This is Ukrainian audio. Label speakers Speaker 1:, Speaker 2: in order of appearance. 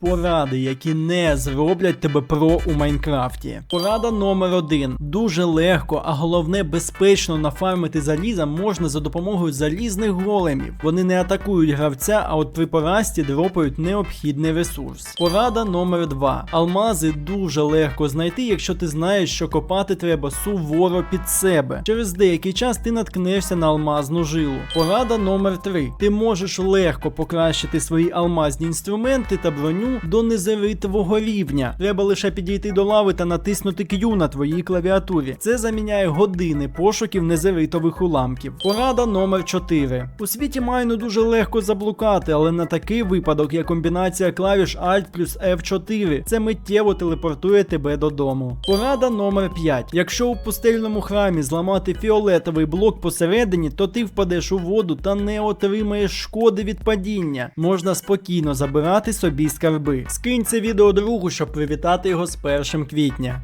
Speaker 1: Поради, які не зроблять тебе про у Майнкрафті. Порада номер один. Дуже легко, а головне безпечно нафармити заліза можна за допомогою залізних големів. Вони не атакують гравця, а от при порасті дропають необхідний ресурс. Порада номер два. Алмази дуже легко знайти, якщо ти знаєш, що копати треба суворо під себе. Через деякий час ти наткнешся на алмазну жилу. Порада номер 3. Ти можеш легко покращити свої алмазні інструменти та броню до незеритового рівня. Треба лише підійти до лави та натиснути Q на твоїй клавіатурі. Це заміняє години пошуків незеритових уламків. Порада номер 4. У світі майну дуже легко заблукати, але на такий випадок є комбінація клавіш Alt плюс F4. Це миттєво телепортує тебе додому. Порада номер 5. Якщо у пустельному храмі зламати фіолетовий блок посередині, то ти впадеш у воду та не отримаєш шкоди від падіння. Можна спокійно забирати собі скарби. Скинь це відео другу, щоб привітати його з 1 квітня.